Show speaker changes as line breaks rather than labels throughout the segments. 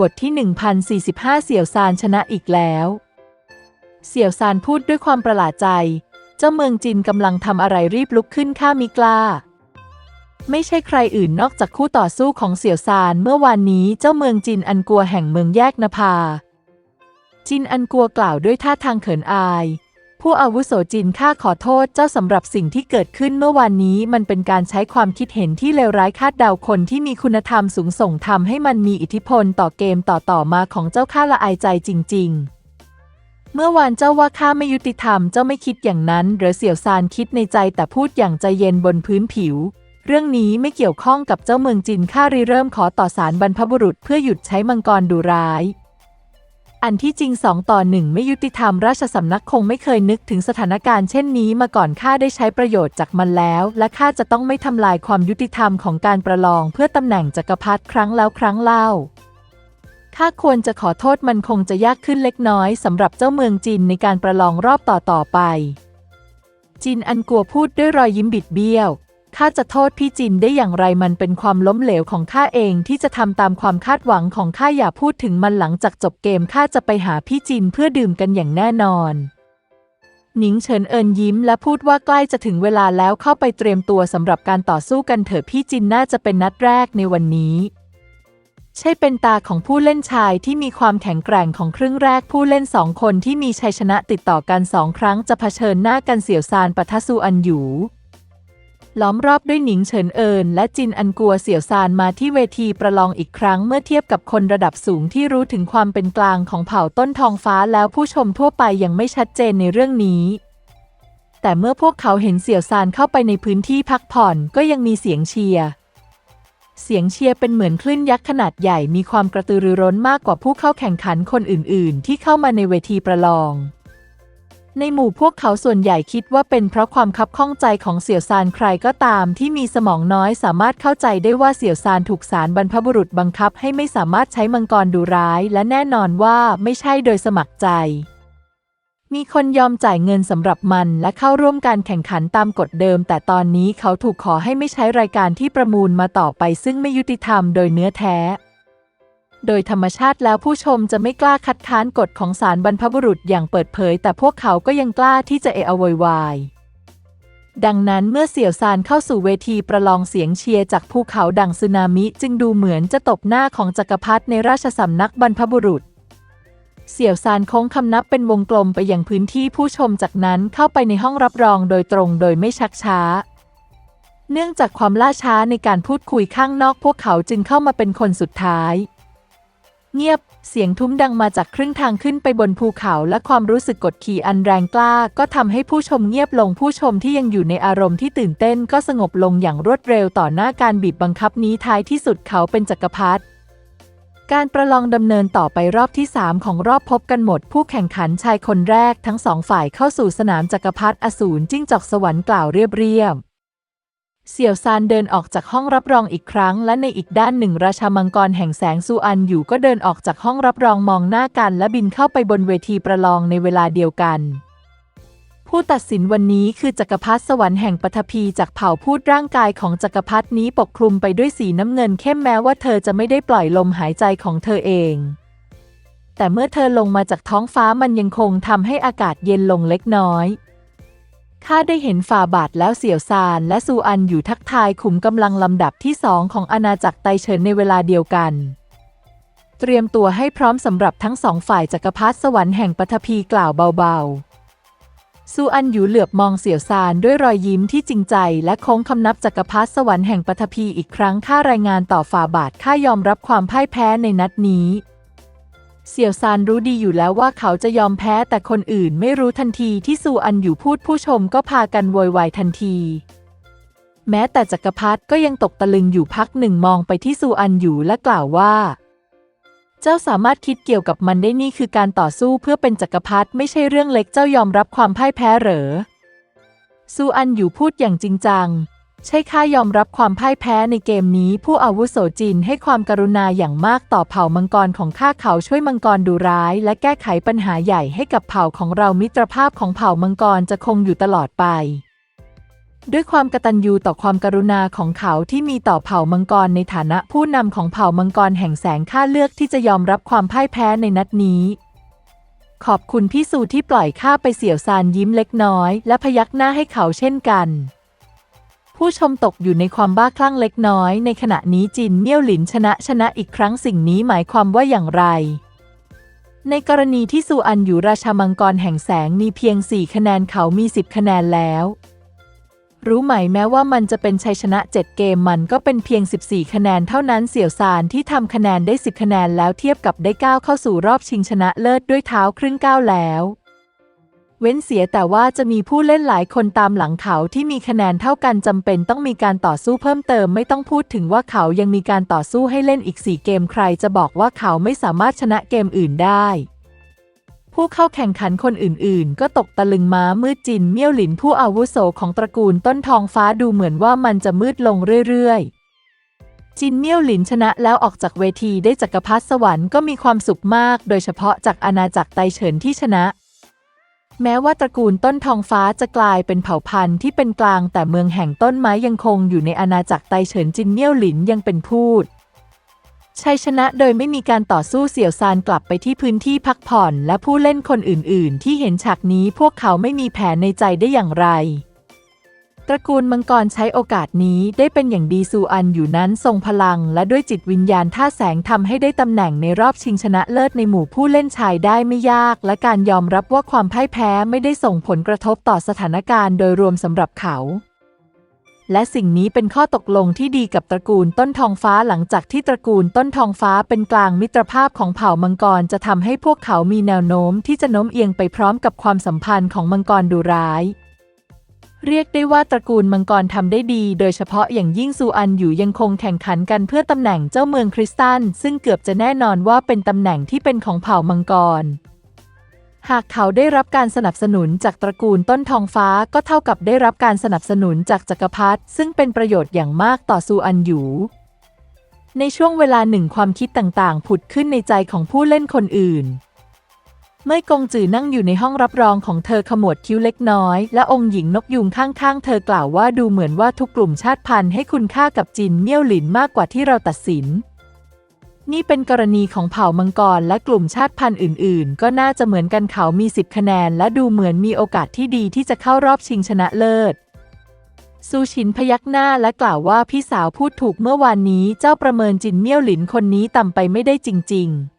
บทที่ 1045 เสี่ยวซานชนะอีกแล้ว เสี่ยวซานพูดด้วยความประหลาดใจ เจ้าเมืองจินกำลังทำอะไรรีบลุกขึ้นข้ามิกล้า ไม่ใช่ใครอื่นนอกจากคู่ต่อสู้ของเสี่ยวซานเมื่อวานนี้เจ้าเมืองจินอันกัวแห่งเมืองแยกนภาจินอันกัวกล่าวด้วยท่าทางเขินอาย ผู้อาวุโสจินข้าขอโทษเจ้าสำหรับสิ่งที่เกิดขึ้นเมื่อวานนี้มันเป็นการใช้ความคิดเห็นที่เลวร้ายคาดเดาคนที่มีคุณธรรมสูงส่งทำให้มันมีอิทธิพลต่อเกมต่อต่อมาของเจ้าข้าละอายใจจริง ๆเมื่อวานเจ้าว่าข้าไม่ยุติธรรมเจ้าไม่คิดอย่างนั้นหรือเสี่ยวซานคิดในใจแต่พูดอย่างใจเย็นบนพื้นผิว เรื่องนี้ไม่เกี่ยวข้องกับเจ้าเมืองจินข้าริเริ่มขอต่อสารบรรพบุรุษเพื่อหยุดใช้มังกรดุร้าย อันที่จริงสองต่อหนึ่งไม่ยุติธรรมราชสำนักคงไม่เคยนึกถึงสถานการณ์เช่นนี้มาก่อนข้าได้ใช้ประโยชน์จากมันแล้ว และข้าจะต้องไม่ทำลายความยุติธรรมของการประลองเพื่อตำแหน่งจักรพรรดิครั้งแล้วครั้งเล่าข้าควรจะขอโทษมันคงจะยากขึ้นเล็กน้อยสำหรับเจ้าเมืองจีนในการประลองรอบต่อต่อๆไปจินอันกัวพูดด้วยรอยยิ้มบิดเบี้ยว ข้าจะโทษพี่จินได้อย่างไรมันเป็นความล้มเหลวของข้าเองที่จะทำตามความคาดหวังของข้าอย่าพูดถึงมันหลังจากจบเกมข้าจะไปหาพี่จินเพื่อดื่มกันอย่างแน่นอนหนิงเฉินเอินยิ้มและพูดว่าใกล้จะถึงเวลาแล้วเข้าไปเตรียมตัวสำหรับการต่อสู้กันเถอะพี่จินน่าจะเป็นนัดแรกในวันนี้ ใช่เป็นตาของผู้เล่นชายที่มีความแข็งแกร่งของครึ่งแรกผู้เล่นสองคนที่มีชัยชนะติดต่อกันสองครั้งจะเผชิญหน้ากันเสี่ยวซานปะทะซูอันหยู ล้อมรอบด้วยหนิงเฉินเอินและจินอันกัวเสี่ยวซานมาที่เวทีประลองอีกครั้งเมื่อเทียบกับคนระดับสูงที่รู้ถึงความเป็นกลางของเผ่าต้นทองฟ้าแล้วผู้ชมทั่วไปยังไม่ชัดเจนในเรื่องนี้ แต่เมื่อพวกเขาเห็นเสี่ยวซานเข้าไปในพื้นที่พักผ่อนก็ยังมีเสียงเชียร์เสียงเชียร์เป็นเหมือนคลื่นยักษ์ขนาดใหญ่มีความกระตือรือร้นมากกว่าผู้เข้าแข่งขันคนอื่น ๆ ที่เข้ามาในเวทีประลอง ในหมู่พวกเขาส่วนใหญ่คิดว่าเป็นเพราะความคับข้องใจของเสี่ยวซานใครก็ตามที่มีสมองน้อยสามารถเข้าใจได้ว่าเสี่ยวซานถูกสารบรรพบุรุษบังคับให้ไม่สามารถใช้มังกรดูร้าย และแน่นอนว่าไม่ใช่โดยสมัครใจ มีคนยอมจ่ายเงินสำหรับมันและเข้าร่วมการแข่งขันตามกฎเดิม แต่ตอนนี้เขาถูกขอให้ไม่ใช้รายการที่ประมูลมาต่อไปซึ่งไม่ยุติธรรมโดยเนื้อแท้ โดยธรรมชาติแล้วผู้ชมจะไม่กล้าคัดค้านกฎของศาลบรรพบุรุษอย่างเปิดเผย แต่พวกเขาก็ยังกล้าที่จะเอะอะโวยวายดังนั้นเมื่อเสี่ยวซานเข้าสู่เวทีประลองเสียงเชียร์จากภูเขาดังสึนามิจึงดูเหมือนจะตบหน้าของจักรพรรดิในราชสำนักบรรพบุรุษ เสี่ยวซานโค้งคำนับเป็นวงกลมไปยังพื้นที่ผู้ชมจากนั้นเข้าไปในห้องรับรองโดยตรงโดยไม่ชักช้า เนื่องจากความล่าช้าในการพูดคุยข้างนอกพวกเขาจึงเข้ามาเป็นคนสุดท้าย เงียบ เสียงทุ้มดังมาจากครึ่งทางขึ้นไปบนภูเขา และความรู้สึกกดขี่อันแรงกล้า ก็ทำให้ผู้ชมเงียบลงผู้ชมที่ยังอยู่ในอารมณ์ที่ตื่นเต้น ก็สงบลงอย่างรวดเร็วต่อหน้าการบีบบังคับนี้ท้ายที่สุดเขาเป็นจักรพรรดิการประลองดำเนินต่อไปรอบที่ 3 ของรอบพบกันหมด ผู้แข่งขันชายคนแรกทั้งสองฝ่ายเข้าสู่สนามจักรพรรดิอสูรจิ้งจอกสวรรค์กล่าวเรียบเรียบ เสี่ยวซานเดินออกจากห้องรับรองอีกครั้ง และในอีกด้านหนึ่งราชามังกรแห่งแสงซูอันอยู่ก็เดินออกจากห้องรับรองมองหน้ากัน และบินเข้าไปบนเวทีประลองในเวลาเดียวกัน ผู้ตัดสินวันนี้คือจักรพรรดิสวรรค์แห่งปฐพีจากเผ่าพูดร่างกายของจักรพรรดินี้ปกคลุมไปด้วยสีน้ำเงินเข้มแม้ว่าเธอจะไม่ได้ปล่อยลมหายใจของเธอเอง แต่เมื่อเธอลงมาจากท้องฟ้ามันยังคงทำให้อากาศเย็นลงเล็กน้อย ข้าได้เห็นฝ่าบาทแล้วเสี่ยวซานและซูอันอยู่ทักทายขุมกำลังลำดับที่สองของอาณาจักรไตเฉินในเวลาเดียวกัน เตรียมตัวให้พร้อมสำหรับทั้งสองฝ่ายจักรพรรดิสวรรค์แห่งปฐพีกล่าวเบาๆ ซูอันอยู่เหลือบมองเสี่ยวซานด้วยรอยยิ้มที่จริงใจ และโค้งคำนับจักรพรรดิสวรรค์แห่งปฐพีอีกครั้งข้ารายงานต่อฝ่าบาทข้ายอมรับความพ่ายแพ้ในนัดนี้ เสี่ยวซานรู้ดีอยู่แล้วว่าเขาจะยอมแพ้แต่คนอื่นไม่รู้ทันทีที่ซูอันอยู่พูดผู้ชมก็พากันโวยวายทันที แม้แต่จักรพรรดิก็ยังตกตะลึงอยู่พักหนึ่งมองไปที่ซูอันอยู่และกล่าวว่า เจ้าสามารถคิดเกี่ยวกับมันได้นี่คือการต่อสู้เพื่อเป็นจักรพรรดิไม่ใช่เรื่องเล็กเจ้ายอมรับความพ่ายแพ้เหรอซูอันอยู่พูดอย่างจริงจัง ใช่ข้ายอมรับความพ่ายแพ้ในเกมนี้ ผู้อาวุโสจีนให้ความกรุณาอย่างมากต่อเผ่ามังกรของข้าเขาช่วยมังกรดูร้าย และแก้ไขปัญหาใหญ่ให้กับเผ่าของเรามิตรภาพของเผ่ามังกรจะคงอยู่ตลอดไป ด้วยความกตัญญูต่อความกรุณาของเขาที่มีต่อเผ่ามังกรในฐานะผู้นำของเผ่ามังกรแห่งแสงข้าเลือกที่จะยอมรับความพ่ายแพ้ในนัดนี้ขอบคุณพี่สูที่ปล่อยข้าไปเสี่ยวซานยิ้มเล็กน้อย และพยักหน้าให้เขาเช่นกัน ผู้ชมตกอยู่ในความบ้าคลั่งเล็กน้อย ในขณะนี้จินเมี่ยวหลินชนะชนะอีกครั้งสิ่งนี้หมายความว่าอย่างไร ในกรณีที่ซูอันอยู่ราชามังกรแห่งแสงมีเพียง 4 คะแนนเขามี 10 คะแนนแล้ว รู้ไหมแม้ว่ามันจะเป็นชัยชนะ 7 เกมมันก็เป็นเพียง 14 คะแนนเท่านั้นเสี่ยวซานที่ทำคะแนนได้ 10 คะแนนแล้วเทียบกับได้ก้าเข้าสู่รอบชิงชนะเลิศด้วยเท้าครึ่งก้าวแล้ว เว้นเสียแต่ว่าจะมีผู้เล่นหลายคนตามหลังเขาที่มีคะแนนเท่ากันจำเป็นต้องมีการต่อสู้เพิ่มเติมไม่ต้องพูดถึงว่าเขายังมีการต่อสู้ให้เล่นอีก 4 เกมใครจะบอกว่าเขาไม่สามารถชนะเกมอื่นได้ ผู้เข้าแข่งขันคนอื่นๆ ก็ตกตะลึงม้ามืดจินเมี่ยวหลินผู้อาวุโสของตระกูลต้นทองฟ้าดูเหมือนว่ามันจะมืดลงเรื่อยๆจินเมี่ยวหลินชนะแล้วออกจากเวทีได้จักรพรรดิสวรรค์ก็มีความสุขมาก โดยเฉพาะจากอาณาจักรไตเฉินที่ชนะ แม้ว่าตระกูลต้นทองฟ้าจะกลายเป็นเผ่าพันธุ์ที่เป็นกลางแต่เมืองแห่งต้นไม้ยังคงอยู่ในอาณาจักรไตเฉินจินเนี่ยวหลินยังเป็นพูดชัยชนะโดยไม่มีการต่อสู้เสี่ยวซานกลับไปที่พื้นที่พักผ่อน และผู้เล่นคนอื่น ๆ ที่เห็นฉากนี้พวกเขาไม่มีแผนในใจได้อย่างไร ตระกูลมังกรใช้โอกาสนี้ได้เป็นอย่างดีซูอันอยู่นั้นทรงพลัง และด้วยจิตวิญญาณท่าแสงทำให้ได้ตำแหน่งในรอบชิงชนะเลิศในหมู่ผู้เล่นชายได้ไม่ยาก และการยอมรับว่าความพ่ายแพ้ไม่ได้ส่งผลกระทบต่อสถานการณ์โดยรวมสำหรับเขาและสิ่งนี้เป็นข้อตกลงที่ดีกับตระกูลต้นทองฟ้าหลังจากที่ตระกูลต้นทองฟ้าเป็นกลางมิตรภาพของเผ่ามังกรจะทำให้พวกเขามีแนวโน้มที่จะโน้มเอียงไปพร้อมกับความสัมพันธ์ของมังกรดูร้าย เรียกได้ว่าตระกูลมังกรทำได้ดี โดยเฉพาะอย่างยิ่งซูอันอยู่ยังคงแข่งขันกันเพื่อตำแหน่งเจ้าเมืองคริสตัน ซึ่งเกือบจะแน่นอนว่าเป็นตำแหน่งที่เป็นของเผ่ามังกร หากเขาได้รับการสนับสนุนจากตระกูลต้นทองฟ้าก็เท่ากับได้รับการสนับสนุนจากจักรพรรดิซึ่งเป็นประโยชน์อย่างมากต่อซูอันอยู่ในช่วงเวลาหนึ่งความคิดต่างๆ ผุดขึ้นในใจของผู้เล่นคนอื่น เมื่อกงจือนั่งอยู่ในห้องรับรองของเธอขมวดคิ้วเล็กน้อย และองค์หญิงนกยูงข้างๆ เธอกล่าวว่าดูเหมือนว่าทุกกลุ่มชาติพันธุ์ให้คุณค่ากับจินเมี่ยวหลินมากกว่าที่เราตัดสิน นี่เป็นกรณีของเผ่ามังกรและกลุ่มชาติพันธุ์อื่นๆ ก็น่าจะเหมือนกันเขามี10คะแนน และดูเหมือนมีโอกาสที่ดีที่จะเข้ารอบชิงชนะเลิศซูชินพยักหน้าและกล่าวว่าพี่สาวพูดถูกเมื่อวานนี้เจ้าประเมินจินเมี่ยวหลินคนนี้ต่ำไปไม่ได้จริง ๆ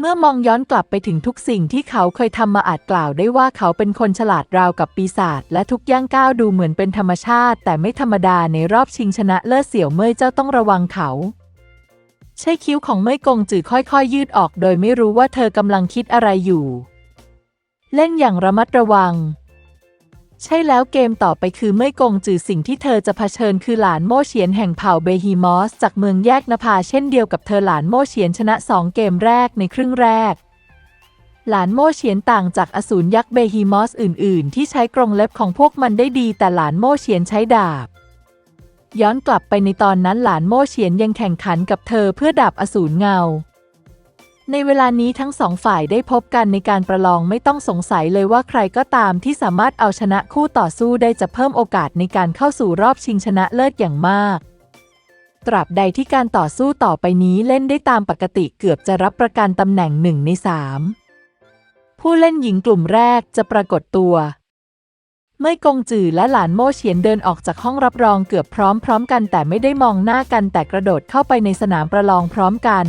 เมื่อมองย้อนกลับไปถึงทุกสิ่งที่เขาเคยทำมาอาจกล่าวได้ว่าเขาเป็นคนฉลาดราวกับปีศาจและทุกย่างก้าวดูเหมือนเป็นธรรมชาติ แต่ไม่ธรรมดาในรอบชิงชนะเลิศเสี่ยวเม่ยเจ้าต้องระวังเขาใช่คิ้วของเม่ยกงจือค่อย ๆ ยืดออก โดยไม่รู้ว่าเธอกำลังคิดอะไรอยู่ เล่นอย่างระมัดระวัง ใช่แล้วเกมต่อไปคือเม่กงจือสิ่งที่เธอจะเผชิญคือหลานโมเฉียนแห่งเผ่าเบฮีมอส จากเมืองแยกนภาเช่นเดียวกับเธอหลานโมเฉียนชนะสองเกมแรกในครึ่งแรก หลานโมเฉียนต่างจากอสูรยักษ์เบฮีมอสอื่น ๆ ที่ใช้กรงเล็บของพวกมันได้ดีแต่หลานโมเฉียนใช้ดาบ ย้อนกลับไปในตอนนั้นหลานโมเฉียนยังแข่งขันกับเธอเพื่อดาบอสูรเงา ในเวลานี้ทั้งสองฝ่ายได้พบกันในการประลองไม่ต้องสงสัยเลยว่าใครก็ตามที่สามารถเอาชนะคู่ต่อสู้ได้จะเพิ่มโอกาสในการเข้าสู่รอบชิงชนะเลิศอย่างมาก ตราบใดที่การต่อสู้ต่อไปนี้เล่นได้ตามปกติเกือบจะรับประกันตำแหน่งหนึ่งในสามผู้เล่นหญิงกลุ่มแรกจะปรากฏตัวเมื่อกงจือและหลานโม่เฉียนเดินออกจากห้องรับรองเกือบพร้อมๆกันแต่ไม่ได้มองหน้ากันแต่กระโดดเข้าไปในสนามประลองพร้อมกัน